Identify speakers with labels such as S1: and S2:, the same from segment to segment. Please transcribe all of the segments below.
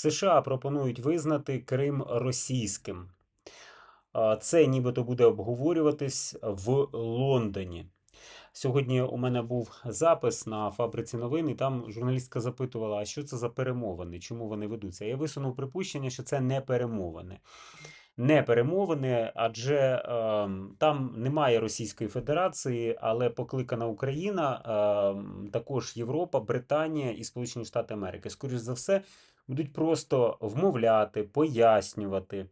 S1: США пропонують визнати Крим російським. Це нібито буде обговорюватись в Лондоні. Сьогодні у мене був запис на фабриці новин, і там журналістка запитувала, а що це за перемовини, чому вони ведуться. Я висунув припущення, що це не перемовини. Не перемовини, адже е, там немає Російської Федерації, але покликана Україна, е, також Європа, Британія і Сполучені Штати Америки. Скоріше за все, будуть просто вмовляти, пояснювати,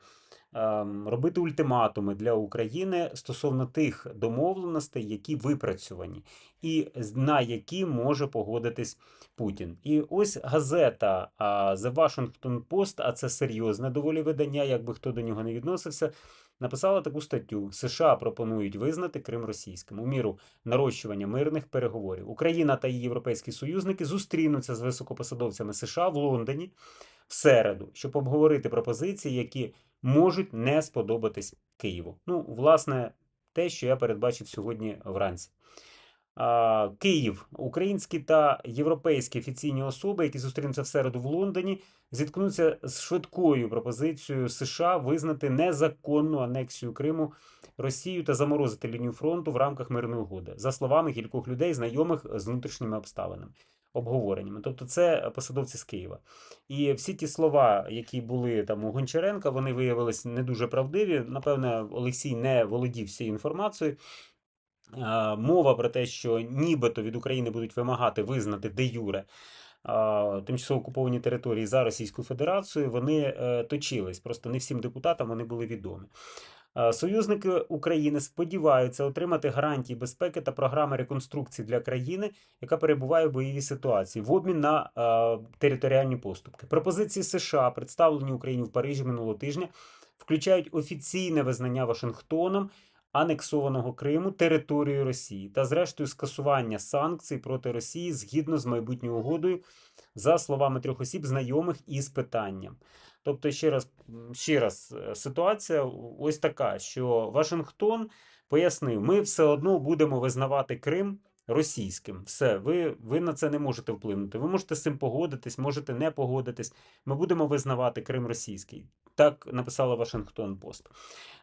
S1: ем, робити ультиматуми для України стосовно тих домовленостей, які випрацьовані, і на які може погодитись Путін. І ось газета The Washington Post, а це серйозне доволі видання, якби хто до нього не відносився. Написала таку статтю: США пропонують визнати Крим російським у міру нарощування мирних переговорів. Україна та її європейські союзники зустрінуться з високопосадовцями США в Лондоні в середу, щоб обговорити пропозиції, які можуть не сподобатись Києву. Ну, власне, те, що я передбачив сьогодні вранці. Київ, українські та європейські офіційні особи, які зустрінуться в середу в Лондоні, зіткнуться з швидкою пропозицією США визнати незаконну анексію Криму Росією та заморозити лінію фронту в рамках мирної угоди, за словами кількох людей, знайомих з внутрішніми обставинами, обговореннями. Тобто, це посадовці з Києва. І всі ті слова, які були там у Гончаренка, вони виявилися не дуже правдиві. Напевне, Олексій не володів всією інформацією. Е, Мова про те, що нібито від України будуть вимагати визнати де юре тимчасово окуповані території за Російською Федерацією, вони е, точились. Просто не всім депутатам вони були відомі. Е, Союзники України сподіваються отримати гарантії безпеки та програми реконструкції для країни, яка перебуває в бойовій ситуації, в обмін на е, територіальні поступки. Пропозиції США, представлені Україні в Парижі минулого тижня, включають офіційне визнання Вашингтоном анексованого Криму територією Росії та, зрештою, скасування санкцій проти Росії згідно з майбутньою угодою, за словами трьох осіб, знайомих із питанням. Тобто, ще раз, ще раз, е, ситуація ось така, що Вашингтон пояснив, ми все одно будемо визнавати Крим російським. Все, ви, ви на це не можете вплинути. Ви можете з цим погодитись, можете не погодитись. Ми будемо визнавати Крим російський. Так написала Вашингтон Пост.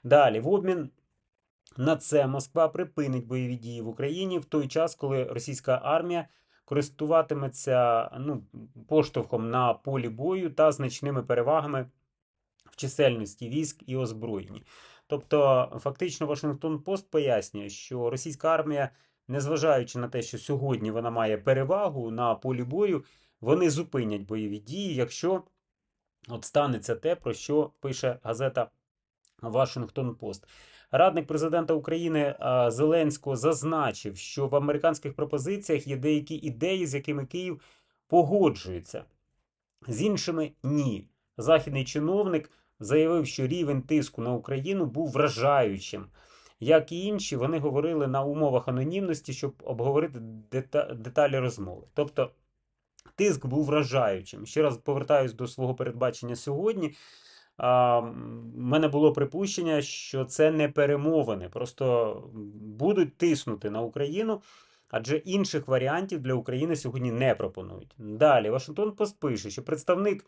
S1: Далі, в обмін на це Москва припинить бойові дії в Україні в той час, коли російська армія користуватиметься ну, поштовхом на полі бою та значними перевагами в чисельності військ і озброєнні. Тобто, фактично, Вашингтон Пост пояснює, що російська армія, незважаючи на те, що сьогодні вона має перевагу на полі бою, вони зупинять бойові дії, якщо от станеться те, про що пише газета Вашингтон Пост. Радник президента України Зеленського зазначив, що в американських пропозиціях є деякі ідеї, з якими Київ погоджується. З іншими ні. Західний чиновник заявив, що рівень тиску на Україну був вражаючим. Як і інші, вони говорили на умовах анонімності, щоб обговорити дета- деталі розмови. Тобто тиск був вражаючим. Ще раз повертаюсь до свого передбачення сьогодні. В мене було припущення, що це не перемовини, просто будуть тиснути на Україну, адже інших варіантів для України сьогодні не пропонують. Далі Вашингтон Пост пише, що представник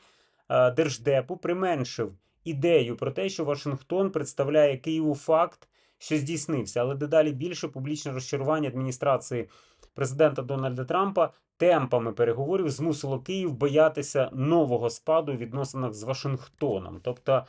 S1: Держдепу применшив ідею про те, що Вашингтон представляє Києву факт, що здійснився, але дедалі більше публічне розчарування адміністрації президента Дональда Трампа темпами переговорів змусило Київ боятися нового спаду у відносинах з Вашингтоном. Тобто,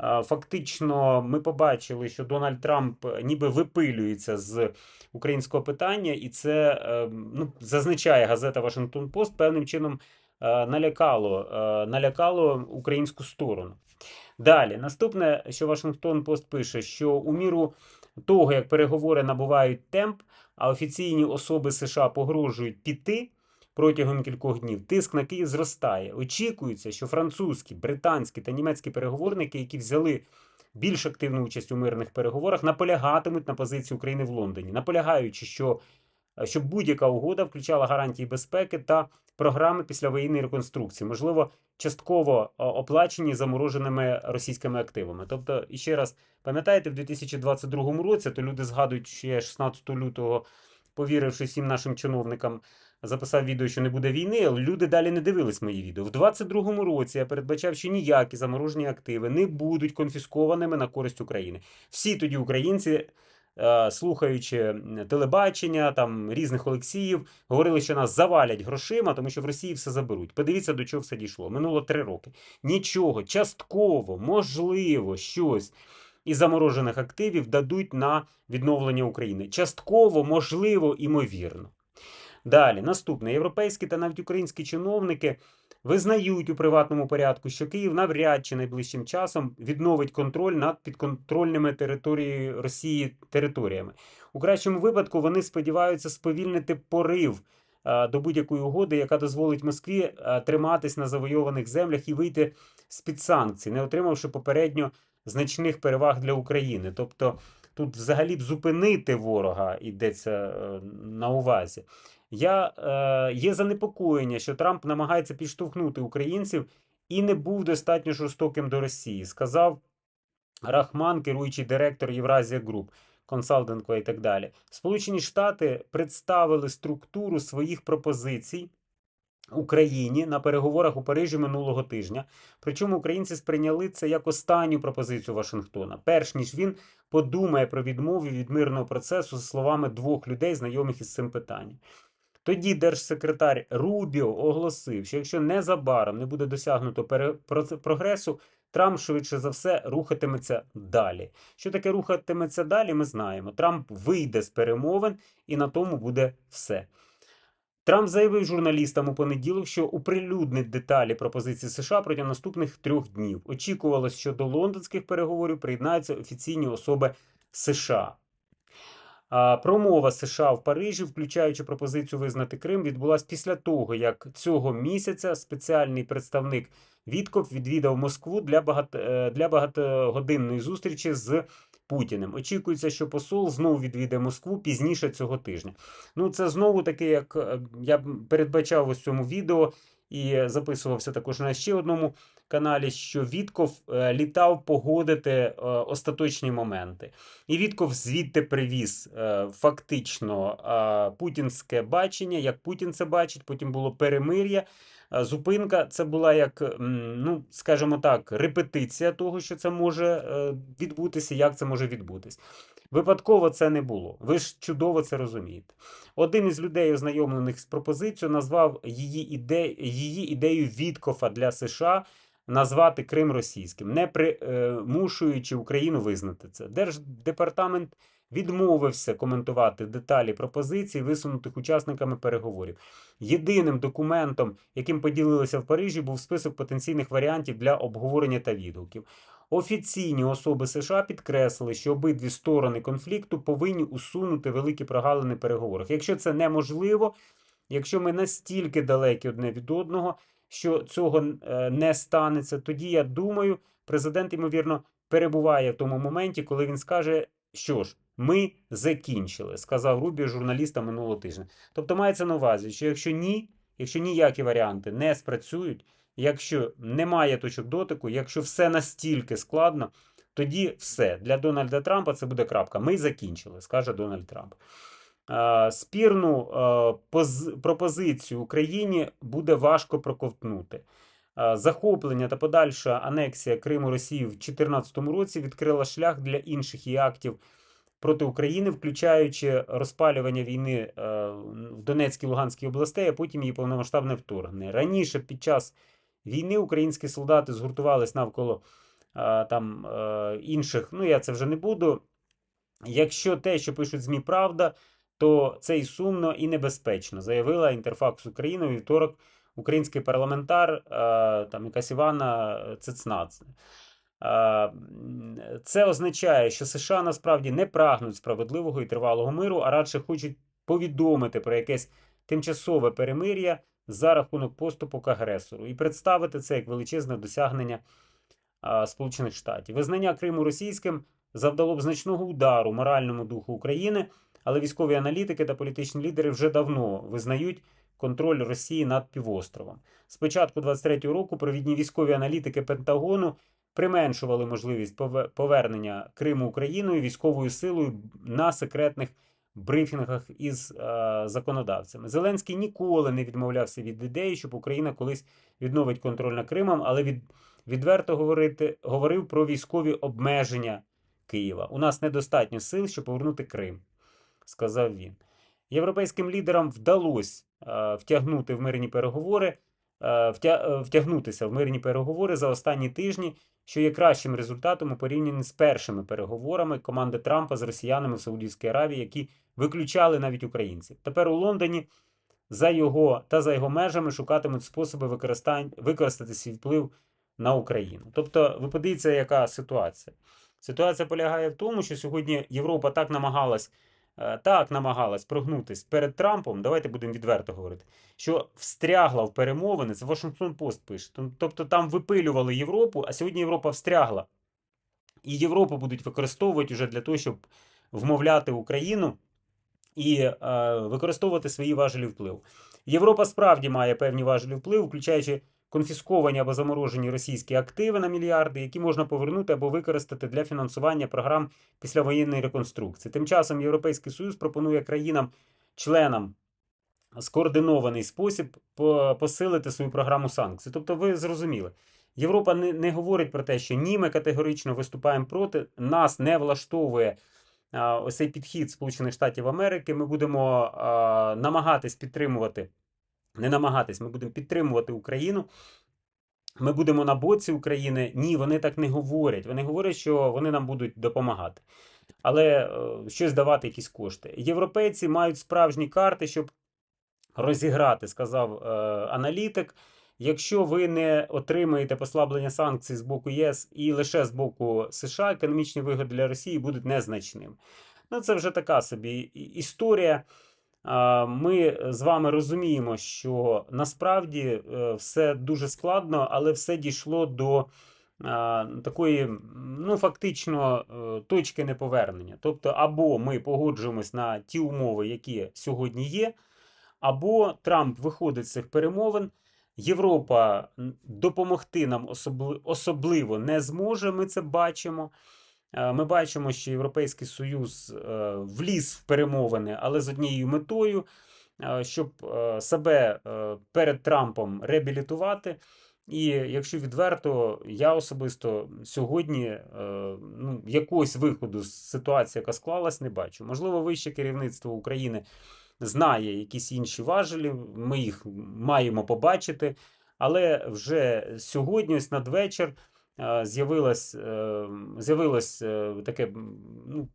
S1: е, фактично, ми побачили, що Дональд Трамп ніби випилюється з українського питання, і це е, ну, зазначає газета Вашингтон Пост певним чином е, налякало, налякало українську сторону. Далі, наступне, що Вашингтон Пост пише, що у міру того, як переговори набувають темп, а офіційні особи США погрожують піти протягом кількох днів, тиск на Київ зростає. Очікується, що французькі, британські та німецькі переговорники, які взяли більш активну участь у мирних переговорах, наполягатимуть на позиції України в Лондоні, наполягаючи, що щоб будь-яка угода включала гарантії безпеки та програми післявоєнної реконструкції, можливо, частково е, оплачені замороженими російськими активами. Тобто, і ще раз пам'ятаєте, в 2022 році то люди згадують, що я 16 лютого, повіривши всім нашим чиновникам, записав відео, що не буде війни, але люди далі не дивились мої відео. В 22-му році я передбачав, що ніякі заморожені активи не будуть конфіскованими на користь України. Всі тоді українці. Е, Слухаючи телебачення, там різних Олексіїв, говорили, що нас завалять грошима, тому що в Росії все заберуть. Подивіться, до чого все дійшло. Минуло три роки. Нічого, частково, можливо, щось із заморожених активів дадуть на відновлення України. Частково, можливо, імовірно. Далі, наступне. Європейські та навіть українські чиновники визнають у приватному порядку, що Київ навряд чи найближчим часом відновить контроль над підконтрольними територією Росії територіями. У кращому випадку вони сподіваються сповільнити порив е, до будь-якої угоди, яка дозволить Москві е, триматись на завойованих землях і вийти з-під санкцій, не отримавши попередньо значних переваг для України. Тобто тут взагалі б зупинити ворога йдеться е, на увазі. Я, е, є занепокоєння, що Трамп намагається підштовхнути українців і не був достатньо жорстоким до Росії, сказав Рахман, керуючий директор Євразія Груп, консалтинг і так далі. Сполучені Штати представили структуру своїх пропозицій Україні на переговорах у Парижі минулого тижня. Причому українці сприйняли це як останню пропозицію Вашингтона, перш ніж він подумає про відмову від мирного процесу за словами двох людей, знайомих із цим питанням. Тоді держсекретар Рубіо оголосив, що якщо незабаром не буде досягнуто прогресу, Трамп швидше за все рухатиметься далі. Що таке рухатиметься далі, ми знаємо. Трамп вийде з перемовин і на тому буде все. Трамп заявив журналістам у понеділок, що оприлюднить деталі пропозиції США протягом наступних трьох днів. Очікувалось, що до лондонських переговорів приєднаються офіційні особи США. Промова США в Парижі, включаючи пропозицію визнати Крим, відбулася після того, як цього місяця спеціальний представник Вітков відвідав Москву для, багато, е, для багатогодинної зустрічі з Путіним. Очікується, що посол знову відвідає Москву пізніше цього тижня. Ну, це знову таки, як е, я передбачав ось цьому відео і записувався також на ще одному каналі, що Вітков е, літав погодити е, остаточні моменти. І Вітков звідти привіз е, фактично путінське бачення, як Путін це бачить. Потім було перемир'я. Е, Зупинка це була як, ну скажімо так, репетиція того, що це може е, відбутися, як це може відбутись. Випадково це не було. Ви ж чудово це розумієте. Один із людей, ознайомлених з пропозицією, назвав її, іде... її ідею Віткофа для США назвати Крим російським, не примушуючи Україну визнати це. Держдепартамент відмовився коментувати деталі пропозицій, висунутих учасниками переговорів. Єдиним документом, яким поділилися в Парижі, був список потенційних варіантів для обговорення та відгуків. Офіційні особи США підкреслили, що обидві сторони конфлікту повинні усунути великі прогалини переговорах. Якщо це неможливо, якщо ми настільки далекі одне від одного, що цього е, не станеться, тоді я думаю, президент, ймовірно, перебуває в тому моменті, коли він скаже, що ж, ми закінчили, сказав Рубі журналістам минулого тижня. Тобто мається на увазі, що якщо ні, якщо ніякі варіанти не спрацюють, якщо немає точок дотику, якщо все настільки складно, тоді все для Дональда Трампа це буде крапка. Ми закінчили, скаже Дональд Трамп. Спірну пропозицію Україні буде важко проковтнути. Захоплення та подальша анексія Криму Росії в 2014 році відкрила шлях для інших її актів проти України, включаючи розпалювання війни е, в Донецькій Луганській областей, а потім її повномасштабне вторгнення. Раніше під час війни українські солдати згуртувались навколо е, там е, інших. Ну я це вже не буду. Якщо те, що пишуть ЗМІ, правда, то це і сумно, і небезпечно, заявила Інтерфакс України у вівторок український парламентар, там якась Івана Цецнац. Це означає, що США насправді не прагнуть справедливого і тривалого миру, а радше хочуть повідомити про якесь тимчасове перемир'я за рахунок поступок агресору і представити це як величезне досягнення Сполучених Штатів. Визнання Криму російським завдало б значного удару моральному духу України, але військові аналітики та політичні лідери вже давно визнають контроль Росії над півостровом. З початку 23-го року провідні військові аналітики Пентагону применшували можливість пове- повернення Криму Україною військовою силою на секретних брифінгах із е, законодавцями. Зеленський ніколи не відмовлявся від ідеї, щоб Україна колись відновить контроль над Кримом, але від, відверто говорити, говорив про військові обмеження Києва. У нас недостатньо сил, щоб повернути Крим, сказав він. Європейським лідерам вдалося е, втягнути в мирні переговори, е, втягнутися в мирні переговори за останні тижні, що є кращим результатом у порівнянні з першими переговорами команди Трампа з росіянами в Саудівській Аравії, які виключали навіть українців. Тепер у Лондоні за його та за його межами шукатимуть способи використати свій вплив на Україну. Тобто, ви подивіться, яка ситуація. Ситуація полягає в тому, що сьогодні Європа так намагалась, так намагалась прогнутись перед Трампом. Давайте будемо відверто говорити, що встрягла в перемовини. Це Вашингтон Пост пише. Тобто там випилювали Європу, а сьогодні Європа встрягла. І Європу будуть використовувати вже для того, щоб вмовляти Україну і е, використовувати свої важелі впливу. Європа справді має певні важелі впливу, включаючи конфісковані або заморожені російські активи на мільярди, які можна повернути або використати для фінансування програм післявоєнної реконструкції. Тим часом Європейський Союз пропонує країнам-членам скоординований спосіб посилити свою програму санкцій. Тобто, ви зрозуміли. Європа не, не говорить про те, що ні, ми категорично виступаємо проти, нас не влаштовує а, ось цей підхід Сполучених Штатів Америки. Ми будемо а, намагатись підтримувати, не намагатись, ми будемо підтримувати Україну. Ми будемо на боці України. Ні, вони так не говорять. Вони говорять, що вони нам будуть допомагати. Але е, щось давати якісь кошти. Європейці мають справжні карти, щоб розіграти, сказав е, аналітик. Якщо ви не отримаєте послаблення санкцій з боку ЄС і лише з боку США, економічні вигоди для Росії будуть незначними. Ну, це вже така собі історія. А, Ми з вами розуміємо, що насправді е, все дуже складно, але все дійшло до такої, ну, фактично, е, точки неповернення. Тобто, або ми погоджуємось на ті умови, які сьогодні є, або Трамп виходить з цих перемовин. Європа допомогти нам особливо не зможе. Ми це бачимо. Е, Ми бачимо, що Європейський Союз е, вліз в перемовини, але з однією метою, е, щоб себе перед Трампом реабілітувати. І якщо відверто, я особисто сьогодні ну, якогось виходу з ситуації, яка склалась, не бачу. Можливо, вище керівництво України знає якісь інші важелі, ми їх маємо побачити. Але вже сьогодні, ось надвечір, з'явилось, е, з'явилось е, таке, ну,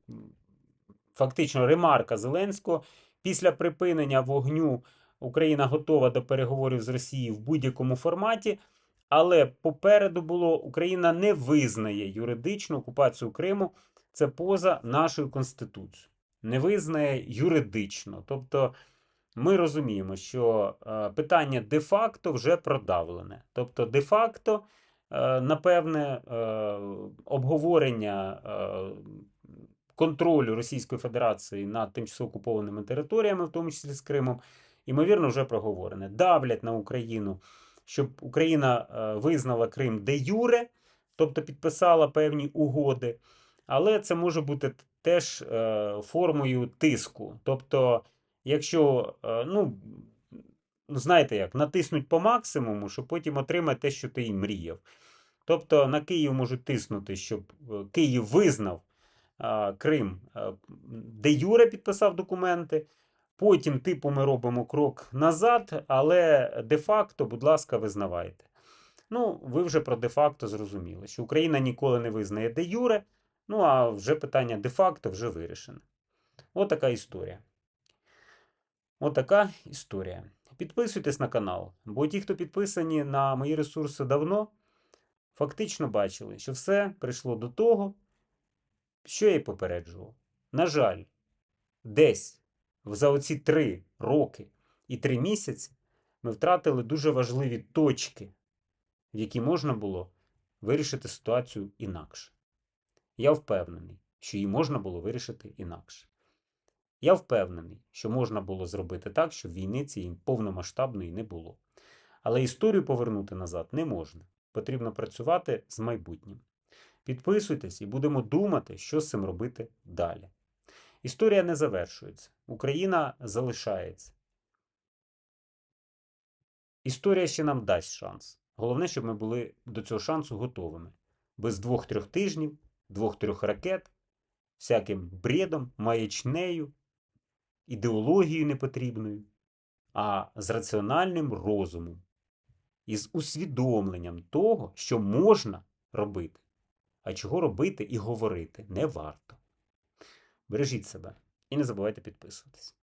S1: фактично ремарка Зеленського. Після припинення вогню Україна готова до переговорів з Росією в будь-якому форматі. Але попереду було Україна не визнає юридичну окупацію Криму. Це поза нашою конституцією. Не визнає юридично. Тобто ми розуміємо, що е, питання де-факто вже продавлене. Тобто, де-факто, напевне, е, обговорення е, контролю Російської Федерації над тимчасово окупованими територіями, в тому числі з Кримом, ймовірно, вже проговорене. Давлять на Україну, щоб Україна е, визнала Крим де юре, тобто підписала певні угоди. Але це може бути теж е, формою тиску. Тобто, якщо, е, ну, знаєте як, натиснуть по максимуму, щоб потім отримати те, що ти і мріяв. Тобто на Київ можуть тиснути, щоб е, Київ визнав а, Крим, е, де Юре підписав документи. Потім, типу, ми робимо крок назад, але де-факто, будь ласка, визнавайте. Ну, ви вже про де-факто зрозуміли, що Україна ніколи не визнає де Юре, ну а вже питання де-факто вже вирішене. Отака історія. Отака історія. Підписуйтесь на канал, бо ті, хто підписані на мої ресурси давно, фактично бачили, що все прийшло до того, що я й попереджував. На жаль, десь за оці три роки і три місяці ми втратили дуже важливі точки, в які можна було вирішити ситуацію інакше. Я впевнений, що її можна було вирішити інакше. Я впевнений, що можна було зробити так, щоб війни цієї повномасштабної не було. Але історію повернути назад не можна. Потрібно працювати з майбутнім. Підписуйтесь і будемо думати, що з цим робити далі. Історія не завершується. Україна залишається. Історія ще нам дасть шанс. Головне, щоб ми були до цього шансу готовими. Без двох-трьох тижнів, двох-трьох ракет, всяким бредом, маячнею, ідеологією непотрібною, а з раціональним розумом і з усвідомленням того, що можна робити, а чого робити і говорити не варто. Бережіть себе і не забувайте підписуватись.